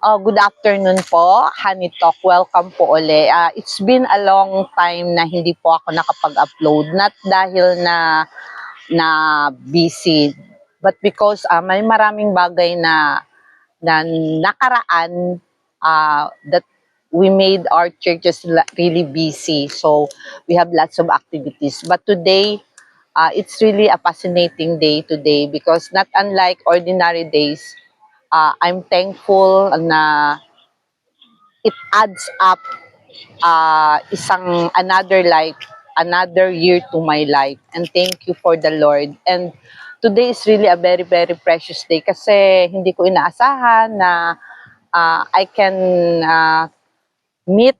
Uh, good afternoon po, Honey Talk. Welcome po uli. Uh, it's been a long time na hindi po ako nakapag-upload. Not dahil na na busy, but because uh, may maraming bagay na na nakaraan uh, that we made our churches really busy. So we have lots of activities. But today, uh, it's really a fascinating day today because not unlike ordinary days, uh, I'm thankful na it adds up uh, isang another life, another year to my life. And thank you for the Lord. And today is really a very, very precious day kasi hindi ko inaasahan na uh, I can uh, meet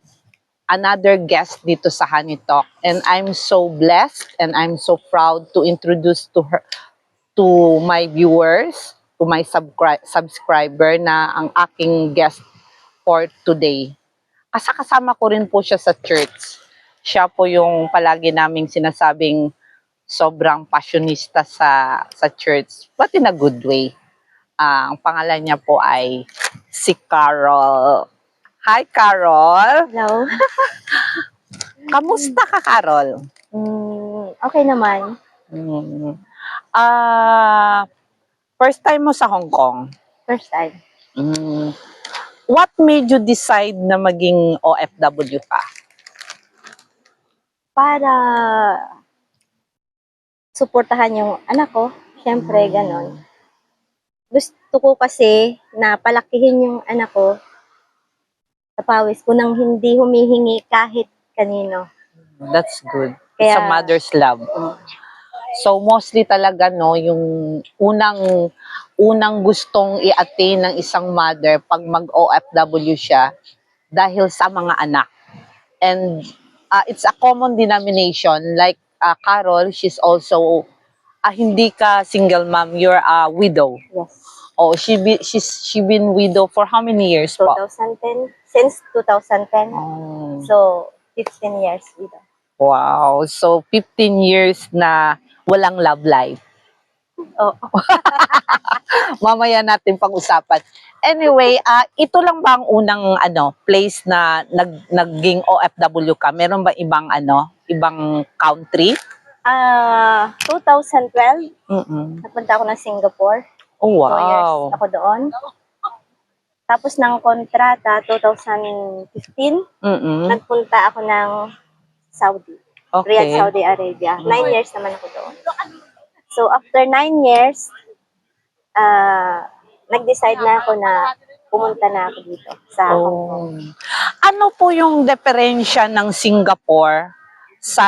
another guest dito sa Honey Talk. And I'm so blessed and I'm so proud to introduce to her to my viewers, to my subscri- subscriber na ang aking guest for today. Kasakasama ko rin po siya sa church. Siya po yung palagi naming sinasabing sobrang passionista sa sa church, but in a good way. Ah, ang pangalan niya po ay si Carol. Hi, Carol. Hello? Kamusta ka, Carol? Mm, okay naman. Mm. Ah, first time mo sa Hong Kong. First time. Mm. What made you decide na maging OFW ka? Para suportahan yung anak ko. Siyempre, ganon. Gusto ko kasi na palakihin yung anak ko sa pawis ko nang hindi humihingi kahit kanino. That's good. It's a Kaya- mother's love. So mostly talaga no, yung unang unang gustong i-attain ng isang mother pag mag-OFW siya dahil sa mga anak. And uh, it's a common denomination like uh, Carol, she's also uh, hindi ka single mom, you're a widow. Yes. Oh, she be, she's she been widow for how many years po? 2010. Since 2010. Oh. So, 15 years dito. Wow. So 15 years na walang love life. Oo. Mamaya natin pag-usapan. Anyway, ah ito lang ba ang unang ano, place na nag naging OFW ka? Meron ba ibang ano, ibang country? Ah, 2012, Mm. napunta ako ng Singapore. Oh, Two years wow. ako doon. Tapos ng kontrata, 2015, Mm. nagpunta ako ng Saudi. Riyadh, Okay. Saudi Arabia. Nine years naman ako doon. So, after nine years, ah nag-decide na ako na pumunta na ako dito sa Hong Kong. Oh. Ano po yung diferensya ng Singapore sa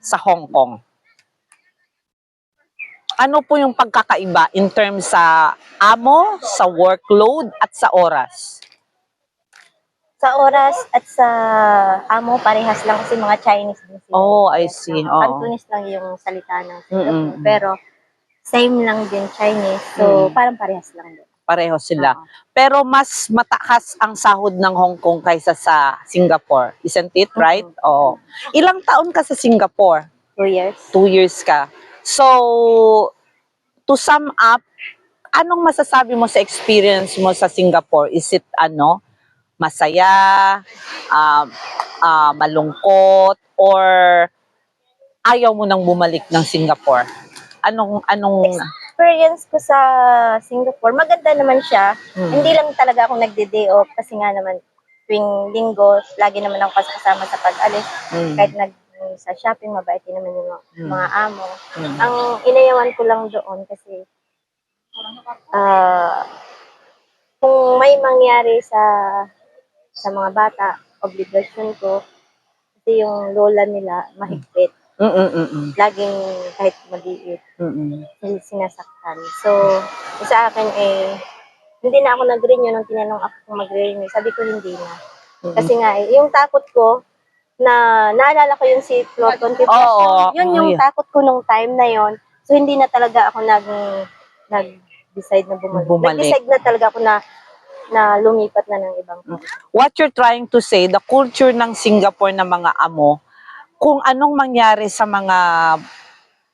sa Hong Kong? Ano po yung pagkakaiba in terms sa amo, sa workload at sa oras? Sa oras at sa amo, parehas lang kasi mga Chinese din sila. Oh, I see. Uh, Oo. Cantonese lang yung salita ng Singapore. Mm-mm. Pero, same lang din Chinese. So, Mm. parang parehas lang din. Pareho sila. Oo. Pero mas mataas ang sahod ng Hong Kong kaysa sa Singapore. Isn't it, right? Oo. Ilang taon ka sa Singapore? Two years. Two years ka. So, to sum up, anong masasabi mo sa experience mo sa Singapore? Is it ano, masaya, um, ah, malungkot, or ayaw mo nang bumalik ng Singapore? Anong, anong, Experience ko sa Singapore, maganda naman siya. Hmm. Hindi lang talaga ako nagde-day off kasi nga naman tuwing linggo, lagi naman ako kasama sa pag-alis. Mm, Kahit nag sa shopping, mabait din naman yung mga, Hmm. mga amo. mm, Ang inayawan ko lang doon kasi ah kung may mangyari sa sa mga bata, obligasyon ko kasi yung lola nila mahigpit. mm, mm, mm, mm, Laging kahit maliit, mm, mm. hindi sinasaktan. So, sa akin eh, hindi na ako nag-renew nung tinanong ako kung mag-renew. Sabi ko hindi na. Kasi nga, eh, yung takot ko, na naalala ko yung si Floton Kip. Oo, yun oo, yung yeah. takot ko nung time na yon. So, hindi na talaga ako nag, nag-decide na bumalik. Bumalik. Nag-decide na talaga ako na na lumipat na ng ibang what you're trying to say, the culture ng Singapore na mga amo, kung anong mangyari sa mga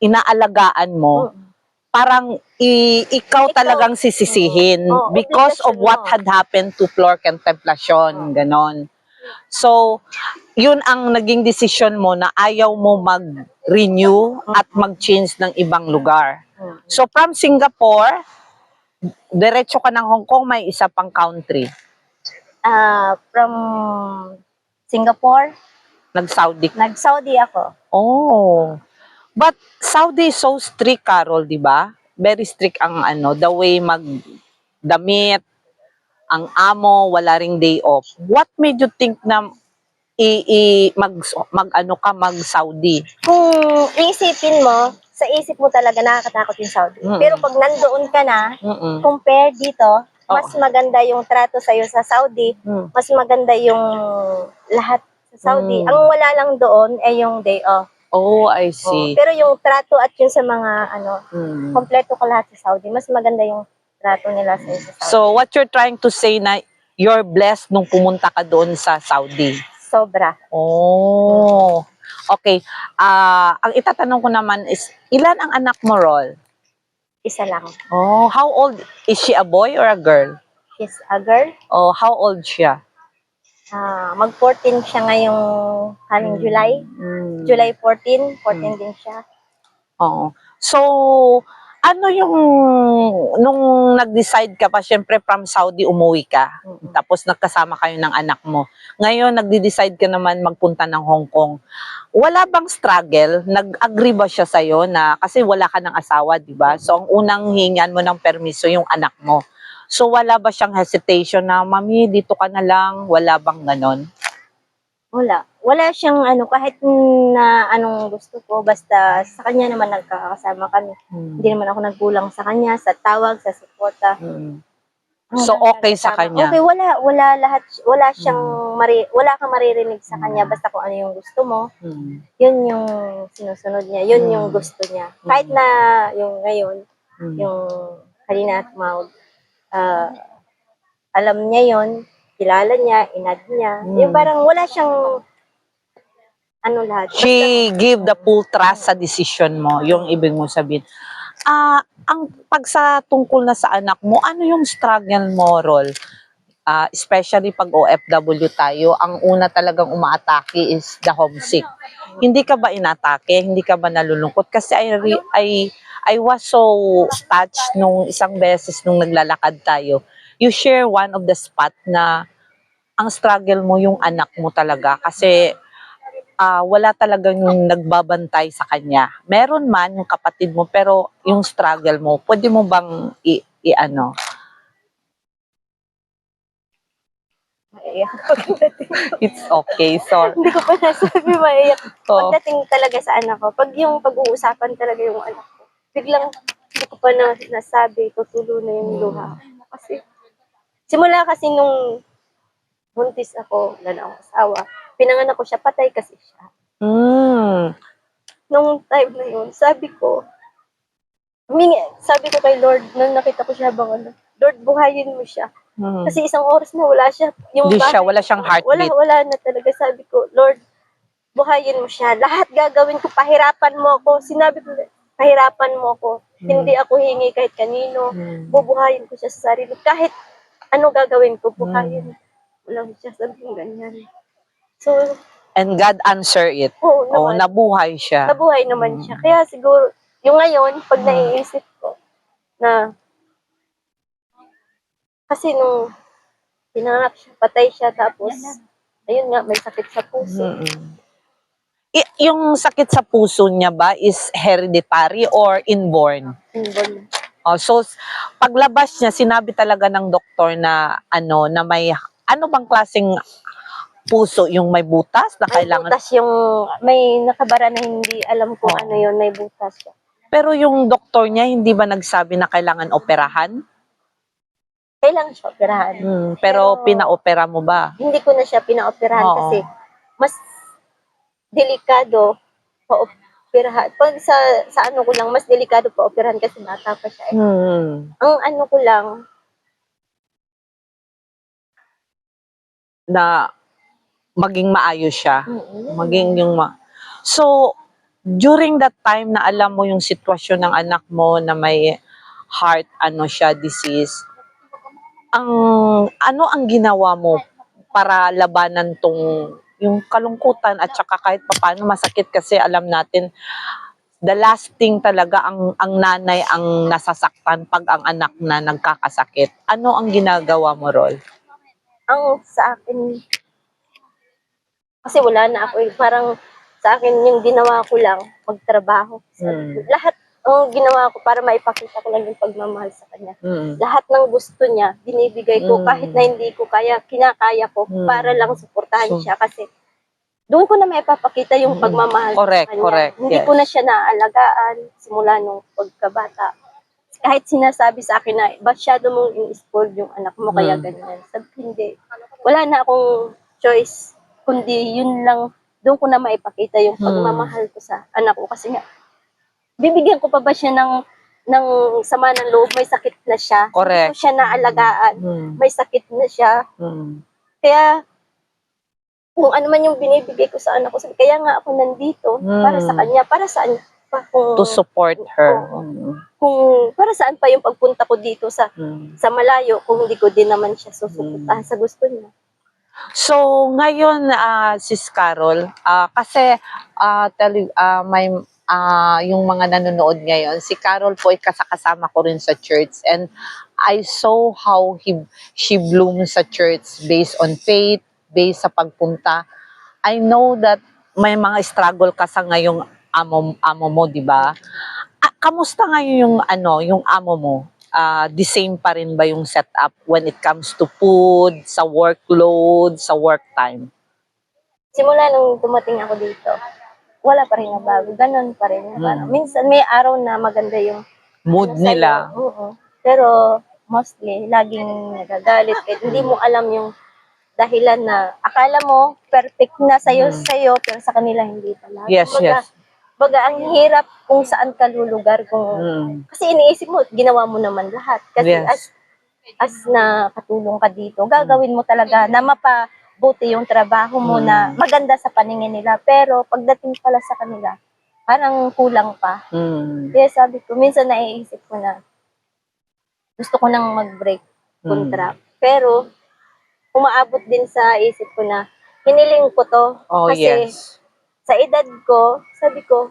inaalagaan mo, parang i- ikaw, Ikaw- talagang sisisihin Oo, because of what had happened to Flor Contemplacion, ganon. So, yun ang naging desisyon mo na ayaw mo mag-renew at mag-change ng ibang lugar. Mm. So, from Singapore, diretso ka ng Hong Kong, may isa pang country. Ah, from Singapore, Nag-Saudi. nag-Saudi ako. Oh. But Saudi is so strict, Carol, di ba? Very strict ang ano, the way mag-damit, ang amo, wala ring day off. What made you think na i, i- mag, mag ano ka, mag Saudi? Kung isipin mo, sa isip mo talaga nakakatakot yung Saudi. Mm. Pero pag nandoon ka na, Mm-mm. compare dito, mas Oo. maganda yung trato sa'yo sa Saudi, Mm. mas maganda yung lahat sa Saudi. Mm. Ang wala lang doon ay yung day off. Oh, I Oh, see. Pero yung trato at yun sa mga ano, Mm. kompleto ka lahat sa Saudi, mas maganda yung trato nila sa sa Saudi. So, what you're trying to say na you're blessed nung pumunta ka doon sa Saudi? Sobra. Oh. Okay. Ah, ang itatanong ko naman is, ilan ang anak mo, Rol? Isa lang. Oh, how old is she a boy or a girl? She's a girl. Oh, how old siya? Ah, mag-14 siya ngayong haling July. Mm. July 14, 14 din siya. Oo. So, ano yung nung nag-decide ka pa, syempre from Saudi umuwi ka. Mm-mm. Tapos nagkasama kayo ng anak mo. Ngayon nagde-decide ka naman magpunta ng Hong Kong. Wala bang struggle? Nag-agree ba siya sa'yo na kasi wala ka ng asawa, di ba? So ang unang hingan mo ng permiso yung anak mo. So wala ba siyang hesitation na, Mami, dito ka na lang? Wala bang ganon? Wala. Wala siyang ano, kahit na anong gusto ko, basta sa kanya naman nagkakasama kami. Hmm. Hindi naman ako nagkulang sa kanya, sa tawag, sa suporta. Hmm. So, okay sa kanya? Okay, wala, wala lahat, wala siyang, mari, wala kang maririnig sa kanya, basta kung ano yung gusto mo, Hmm. yun yung sinusunod niya, yun yung Mm. gusto niya. Kahit na yung ngayon, Hmm. yung kanina at Maud, ah, alam niya yon kilala niya, inad niya. Mm. Yung parang wala siyang ano lahat. She give the full trust sa decision mo, yung ibig mo sabihin. Ah, ang pag sa tungkol na sa anak mo, ano yung struggle mo, Rol? Ah, especially pag OFW tayo, ang una talagang umaatake is the homesick. Hindi ka ba inatake? Hindi ka ba nalulungkot? Kasi I, re- I, I was so touched nung isang beses nung naglalakad tayo. You share one of the spot na ang struggle mo yung anak mo talaga kasi ah, wala talagang yung nagbabantay sa kanya. Meron man yung kapatid mo, pero yung struggle mo, pwede mo bang i, i- ano? Maiyak. It's okay. So, Hindi ko pa nasabi maiyak. to, Pagdating talaga sa anak ko, pag yung pag-uusapan talaga yung anak ko, biglang hindi ko pa na, nasabi, tutulo na yung luha. Kasi, simula kasi nung buntis ako, wala na akong asawa, pinanganak ko siya, patay kasi siya. mm, nung time na yun, sabi ko, humingi, sabi ko kay Lord, nung nakita ko siya habang ano, Lord, buhayin mo siya. mm. Kasi isang oras na wala siya. Yung Hindi siya, wala siyang Wala, heartbeat. wala na talaga. Sabi ko, Lord, buhayin mo siya. Lahat gagawin ko, pahirapan mo ako. Sinabi ko, pahirapan mo ako. Hmm. Hindi ako hingi kahit kanino. Mm. Bubuhayin ko siya sa sarili. Kahit ano gagawin ko, buhayin. Hmm. Wala siya sabi ko ganyan. So, And God answer it. oo Oh, naman. nabuhay siya. nabuhay naman siya. Kaya siguro, yung ngayon, pag Mm. naiisip ko, na, kasi nung pinanganak siya, patay siya, tapos, ayun nga, may sakit sa puso. Mm-mm. I- yung sakit sa puso niya ba is hereditary or inborn? Inborn. Oh, so s- paglabas niya sinabi talaga ng doktor na ano na may ano bang klaseng puso yung may butas na May kailangan butas yung, may nakabara na hindi alam kung Oo. ano yun, may butas pero yung doktor niya hindi ba nagsabi na kailangan operahan? Kailangan siya operahan. Hmm, pero Pero- pinaopera mo ba? Hindi ko na siya pinaoperahan Oo. kasi, mas delikado pa-operahan. Pag sa, sa ano ko lang, mas delikado pa-operahan kasi bata pa siya. eh. Hmm. Ang ano ko lang, Na maging maayos siya. mm, Maging yung ma So during that time na alam mo yung sitwasyon ng anak mo na may heart ano siya disease ang ano ang ginawa mo para labanan tong yung kalungkutan at saka kahit papaano masakit kasi alam natin the last thing talaga ang ang nanay ang nasasaktan pag ang anak na nagkakasakit. Ano ang ginagawa mo, Rol? Ang sa akin, kasi wala na ako eh. Parang sa akin yung ginawa ko lang, magtrabaho. Hmm. Lahat ang ginawa ko para maipakita ko lang yung pagmamahal sa kanya. Mm. Lahat ng gusto niya, binibigay ko Mm. kahit na hindi ko kaya, kinakaya ko Mm. para lang suportahan So- siya kasi doon ko na maipapakita yung Mm. pagmamahal Correct, sa kanya. correct, Hindi yes. ko na siya naaalagaan simula nung pagkabata. Kahit sinasabi sa akin na masyado mong in-spoil yung anak mo, kaya Mm. ganyan. Sabi ko, hindi. Wala na akong choice, kundi yun lang, doon ko na maipakita yung Mm. pagmamahal ko sa anak ko. Kasi nga, bibigyan ko pa ba siya ng ng sama ng loob, may sakit na siya. Correct. Hindi siya naalagaan. Mm. May sakit na siya. Mm. Kaya, kung ano man yung binibigay ko sa anak ko, sabi, kaya nga ako nandito Mm. para sa kanya, para saan pa kung, To support her. Mm. kung para saan pa yung pagpunta ko dito sa Mm. sa malayo kung hindi ko din naman siya susuportahan sa gusto niya. So, ngayon, ah, Sis Carol, ah, kasi ah, tali- ah, may ah, yung mga nanonood ngayon, si Carol po ay kasakasama ko rin sa church and I saw how he, she blooms sa church based on faith, based sa pagpunta. I know that may mga struggle ka sa ngayong amo, amo mo, di ba? Ah, kamusta ngayon yung ano, yung amo mo? Ah, the same pa rin ba yung setup when it comes to food, sa workload, sa work time? Simula nung dumating ako dito, wala pa rin na bago. Ganon pa rin. Mm. Parang, minsan may araw na maganda yung Mood ano sa'yo. nila. Oo. Pero mostly, laging nagagalit. Kahit hindi mo alam yung dahilan na akala mo perfect na sa'yo, Mm. sa'yo, pero sa kanila hindi pala. Yes, Baga, yes. Baga, ang hirap kung saan ka lulugar. Kung, Mm. Kasi iniisip mo, ginawa mo naman lahat. Kasi Yes. as as na katulong ka dito, gagawin mo talaga na mapabuti yung trabaho mo Mm. na maganda sa paningin nila. Pero pagdating pala sa kanila, parang kulang pa. Mm. Kaya sabi ko, minsan naiisip ko na gusto ko nang mag-break Mm. contract. Pero umaabot din sa isip ko na hiniling ko to. Oh, kasi yes. Sa edad ko, sabi ko,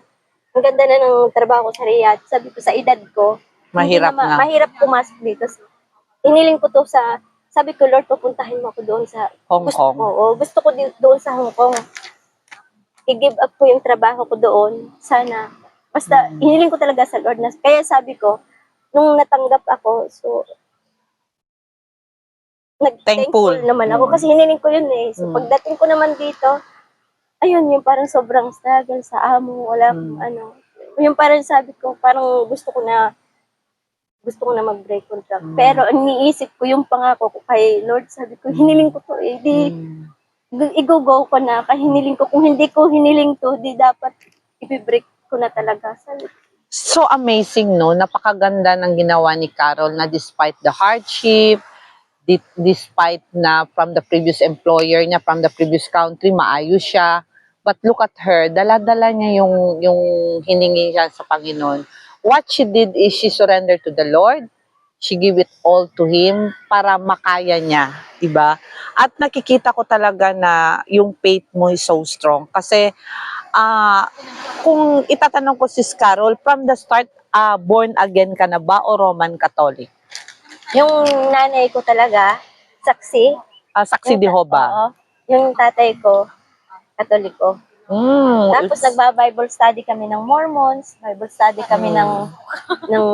ang ganda na ng trabaho ko sa Riyadh. Sabi ko, sa edad ko, Mahirap ma- na. Mahirap pumasok dito. Iniling ko to sa, sabi ko, Lord, pupuntahin mo ako doon sa, Hong gusto, Kong. oo, gusto ko di- doon sa Hong Kong. I-give up ko yung trabaho ko doon. Sana. Basta, Mm. iniling ko talaga sa Lord. Na, kaya sabi ko, nung natanggap ako, so, nag-thankful Thankful. naman ako Mm. kasi hiniling ko yun eh. So, Mm. pagdating ko naman dito, ayun, yung parang sobrang struggle sa amo, wala akong Mm. ano. Yung parang sabi ko, parang gusto ko na, gusto ko na mag-break contract. Mm. Pero iniisip ko yung pangako ko kay Lord, sabi ko, hiniling ko to eh, di, Mm. gu- i-go-go ko na, kaya hiniling ko. Kung hindi ko hiniling to, di dapat i-break ko na talaga. Sabi ko, So amazing, no? Napakaganda ng ginawa ni Carol na despite the hardship, despite na from the previous employer niya, from the previous country, maayos siya. But look at her, dala-dala niya yung, yung hiningi niya sa Panginoon. What she did is she surrendered to the Lord. She gave it all to Him para makaya niya, diba? At nakikita ko talaga na yung faith mo is so strong. Kasi ah kung itatanong ko si Carol, from the start, ah born again ka na ba o Roman Catholic? yung nanay ko talaga, saksi. Ah, Saksi Yung de ta- Jehova. Oo. Yung tatay ko, katoliko. Mm, Tapos it's- nagba-Bible study kami ng Mormons, Bible study kami Mm. ng ng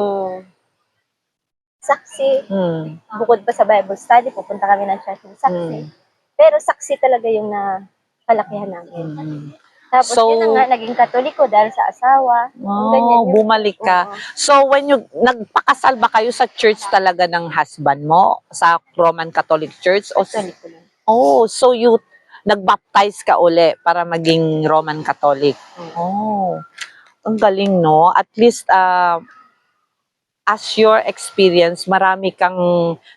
saksi. mm, Bukod pa sa Bible study, pupunta kami ng church ng saksi. Mm. Pero saksi talaga yung na kalakihan namin. mm. Tapos So- yun na nga, naging katoliko dahil sa asawa. Oh, Ganyan yun. bumalik ka. Oo. So, when you, nagpakasal ba kayo sa church talaga ng husband mo? Sa Roman Catholic Church? O, Katoliko lang. oh, so you, nagbaptize ka uli para maging Roman Catholic? Oh, ang galing, no? At least, uh, as your experience, marami kang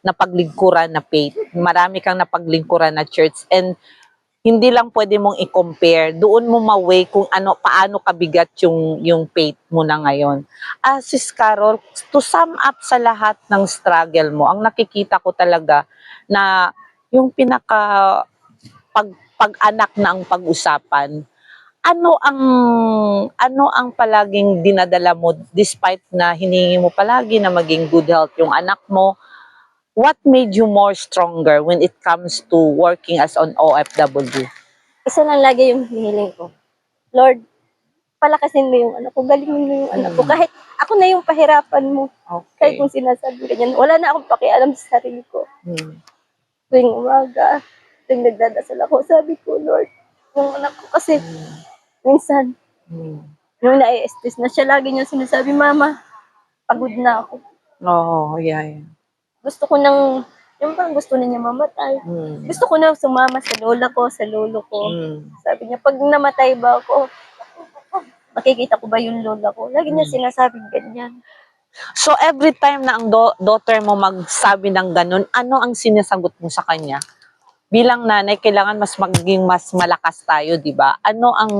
napaglingkuran na faith. Marami kang napaglingkuran na church. And hindi lang pwede mong i-compare. Doon mo ma-weigh kung ano, paano kabigat yung, yung faith mo na ngayon. Ah, Sis Carol, to sum up sa lahat ng struggle mo, ang nakikita ko talaga na yung pinaka pag, pag-anak na ang pag-usapan, ano ang ano ang palaging dinadala mo despite na hiningi mo palagi na maging good health yung anak mo what made you more stronger when it comes to working as an OFW Isa lang lagi yung hinihiling ko. Lord, palakasin mo yung anak ko, galingin mo yung anak ko. Mm. Kahit ako na yung pahirapan mo. okay Kahit kung sinasabi ganyan, wala na akong pakialam sa sarili ko. Hmm. Tuwing umaga, tuwing nagdadasal ako, sabi ko, Lord, yung anak ko kasi minsan, Hmm. nung na-stress na siya, lagi niya sinasabi, Mama, pagod na ako. oh yeah, yeah. Gusto ko nang, yung parang gusto na niya mamatay. Hmm. Gusto ko na sumama sa lola ko, sa lolo ko. Hmm. Sabi niya, pag namatay ba ako, makikita ko ba yung lola ko? Lagi niya Mm. sinasabi ganyan. so every time na ang do- daughter mo magsabi ng ganun ano ang sinasagot mo sa kanya bilang nanay kailangan mas maging mas malakas tayo di ba ano ang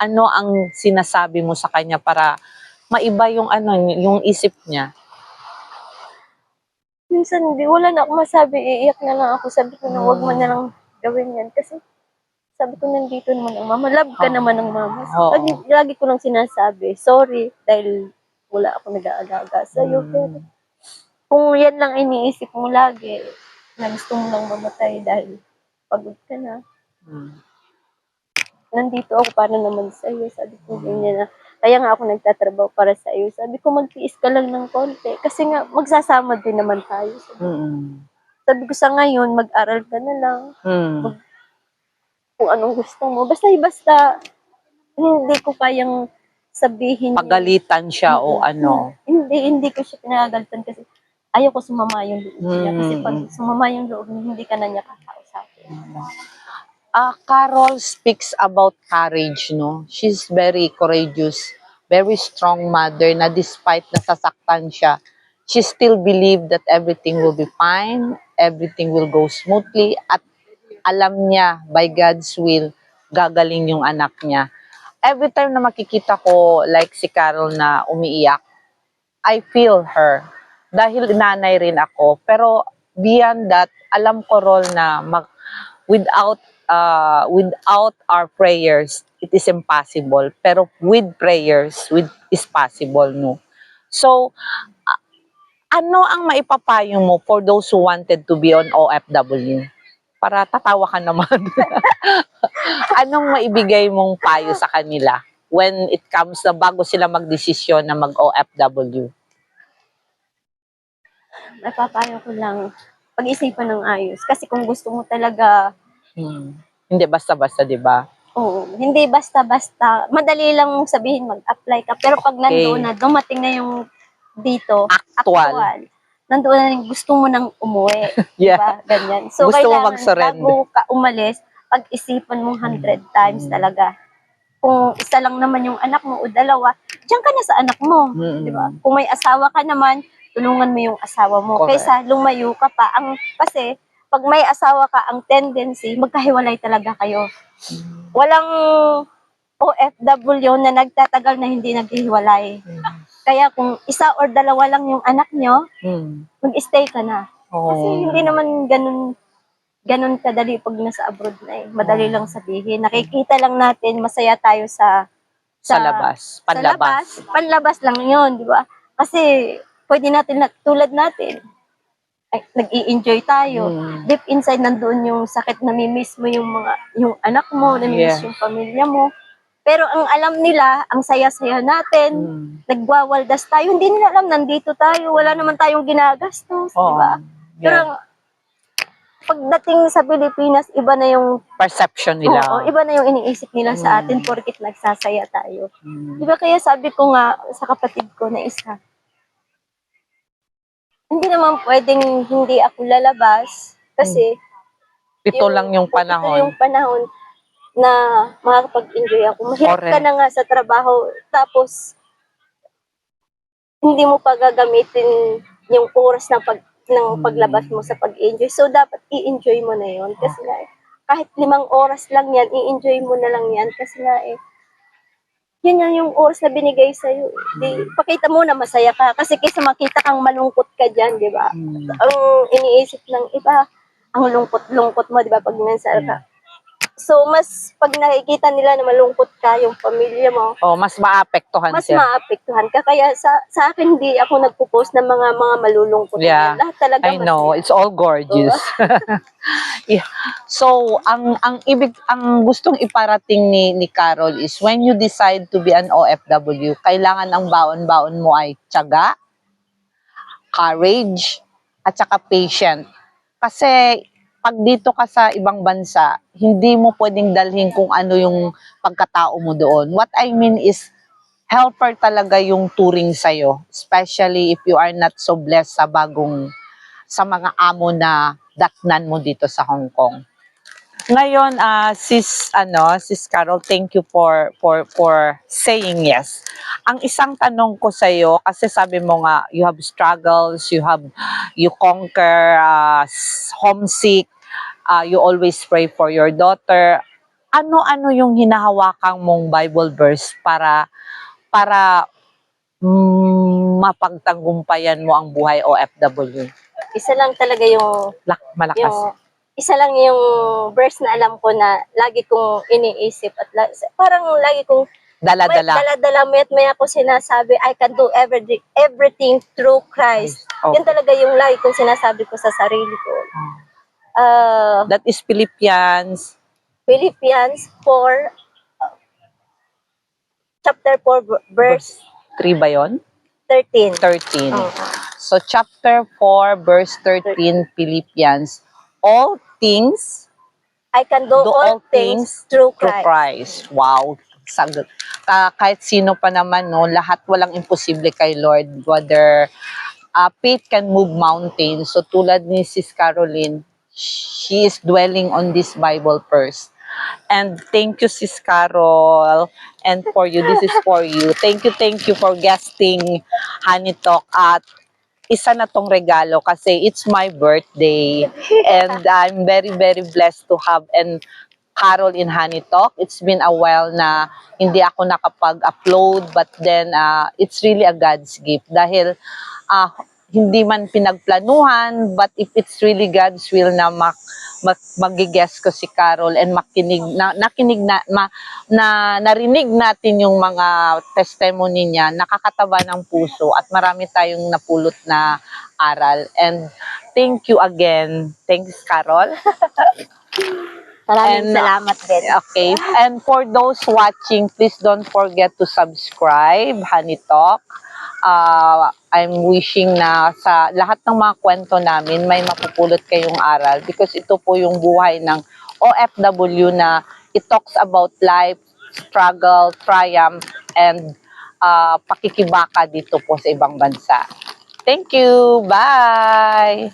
ano ang sinasabi mo sa kanya para maiba yung ano yung isip niya Minsan, hindi, wala na ako masabi, iiyak na lang ako. Sabi ko na, wag mo na lang gawin yan. Kasi, sabi ko, nandito naman ang mama. Love ka Oo. naman ng mama. Oo. Lagi, lagi ko lang sinasabi, sorry, dahil wala ako nag-aalaga sa'yo. Mm. Pero, kung yan lang iniisip mo lagi, na gusto mo lang mamatay dahil pagod ka na. Hmm. nandito ako para naman sa iyo. Sabi ko ganyan na, kaya nga ako nagtatrabaho para sa iyo. Sabi ko, magtiis ka lang ng konti. Kasi nga, magsasama din naman tayo. Sabi, Mm. sabi ko sa ngayon, mag-aral ka na lang Mm. kung anong gusto mo. Basta, basta, hindi ko kayang sabihin. pagalitan siya o ano Hindi, hindi ko siya pinagagalitan kasi ayaw ko sumama yung loob niya. Kasi pag Mm. sumama yung loob niya, hindi ka na niya kakausapin. Ah, Carol speaks about courage, no? She's very courageous, very strong mother na despite nasasaktan siya, she still believe that everything will be fine, everything will go smoothly, at alam niya, by God's will, gagaling yung anak niya. Every time na makikita ko, like si Carol na umiiyak, I feel her. Dahil nanay rin ako. Pero beyond that, alam ko rol na mag, without uh, without our prayers, it is impossible. Pero with prayers, with is possible, no? So, a- ano ang maipapayo mo for those who wanted to be on OFW? Para tatawa ka naman. Anong maibigay mong payo sa kanila when it comes na bago sila magdesisyon na mag-OFW? Napapayo ko lang, pag-isipan ng ayos. Kasi kung gusto mo talaga Hmm. Hindi basta-basta, di ba? Oo, hindi basta-basta. Madali lang mong sabihin mag-apply ka. Pero pag Okay. nandoon na, dumating na yung dito, Actual. actual, nandoon na yung gusto mo nang umuwi. Yeah. Diba? Ganyan. So, Gusto mo mag-surrender. bago ka umalis, pag-isipan mo 100 times Mm. talaga. Kung isa lang naman yung anak mo o dalawa, diyan ka na sa anak mo. Mm. Di ba? Kung may asawa ka naman, tulungan mo yung asawa mo. Correct. Kaysa lumayo ka pa. Ang, kasi, pag may asawa ka, ang tendency, magkahiwalay talaga kayo. Walang OFW na nagtatagal na hindi naghihiwalay. Kaya kung isa or dalawa lang yung anak nyo, Hmm. mag-stay ka na. Kasi Oh. hindi naman ganun ganun kadali pag nasa abroad na eh. Madali lang sabihin. Nakikita lang natin, masaya tayo sa sa labas. sa labas, Panlabas. panlabas lang yun, di ba? Kasi pwede natin, na, tulad natin, ay, nag-i-enjoy tayo. Hmm. Deep inside nandoon yung sakit, namimiss mo yung mga, yung anak mo, namimiss Yeah. yung pamilya mo. Pero ang alam nila, ang saya-saya natin, Hmm. nagwawaldas tayo, hindi nila alam, nandito tayo, wala naman tayong ginagastos, di Oo. ba? Pero Yeah. ang- pagdating sa Pilipinas, iba na yung, Perception nila. oo, iba na yung iniisip nila sa Mm. atin porkit nagsasaya tayo. Hmm. Di ba kaya sabi ko nga sa kapatid ko na isa, hindi naman pwedeng hindi ako lalabas kasi Ito lang yung ito panahon. yung panahon na makakapag-enjoy ako. Mahirap ka na nga sa trabaho tapos hindi mo pa gagamitin yung oras ng pag ng Hmm. paglabas mo sa pag-enjoy. So dapat i-enjoy mo na 'yon kasi nga kahit limang oras lang yan, i-enjoy mo na lang yan. Kasi nga eh, yun yan yung oras na binigay sa'yo. Di, pakita mo na masaya ka. Kasi kaysa makita kang malungkot ka dyan, di ba? Mm. Ang iniisip ng iba, ang lungkot-lungkot mo, di ba, pag nansal ka. So, mas pag nakikita nila na malungkot ka, yung pamilya mo, Oh, mas maapektuhan mas siya. maapektuhan ka. Kaya sa, sa akin, hindi ako nagpo-post ng mga mga malulungkot. na Yeah. Lahat talaga I know, masaya. it's all gorgeous. yeah. So, ang ang ibig ang gustong iparating ni ni Carol is when you decide to be an OFW, kailangan ang baon-baon mo ay tiyaga, courage, at saka patient. Kasi pag dito ka sa ibang bansa, hindi mo pwedeng dalhin kung ano yung pagkatao mo doon. What I mean is helper talaga yung turing sa'yo. Especially if you are not so blessed sa bagong, sa mga amo na datnan mo dito sa Hong Kong. Ngayon, ah sis, ano, sis Carol, thank you for, for, for saying yes. Ang isang tanong ko sa iyo, kasi sabi mo nga, you have struggles, you have, you conquer s- homesick, ah, you always pray for your daughter. Ano-ano yung hinahawakang mong Bible verse para para mm, mapagtagumpayan mo ang buhay OFW? Isa lang talaga yung, Lak, malakas. yung isa lang yung verse na alam ko na lagi kong iniisip at la- parang lagi kong Dala-dala. dala-dala may at may ako sinasabi I can do everything, everything through Christ. Oh. Yun talaga yung lagi kong sinasabi ko sa sarili ko. Uh, That is Philippians Philippians 4 uh, chapter 4 v- verse 3 ba yun? 13. 13. Oh. So chapter 4 verse 13 Philippians all things I can do, Do all, all things, through through Christ. Christ. Wow. Sagot. Ka- kahit sino pa naman, no, lahat walang imposible kay Lord. Whether uh, faith can move mountains. So tulad ni Sis Caroline, she is dwelling on this Bible first. And thank you, Sis Carol. And for you, this is for you. Thank you, thank you for guesting Honey Talk at isa na tong regalo kasi it's my birthday and I'm very very blessed to have and Carol in Honey Talk. It's been a while na hindi ako nakapag-upload but then uh, it's really a God's gift dahil uh, hindi man pinagplanuhan but if it's really God's will na mak, mag, magigess ko si Carol and makinig na, nakinig na, ma, na narinig natin yung mga testimony niya nakakataba ng puso at marami tayong napulot na aral and thank you again thanks Carol Maraming And, salamat din. Okay. And for those watching, please don't forget to subscribe, Honey Talk. Uh, I'm wishing na sa lahat ng mga kwento namin, may mapupulot kayong aral because ito po yung buhay ng OFW na it talks about life, struggle, triumph, and uh, pakikibaka dito po sa ibang bansa. Thank you. Bye.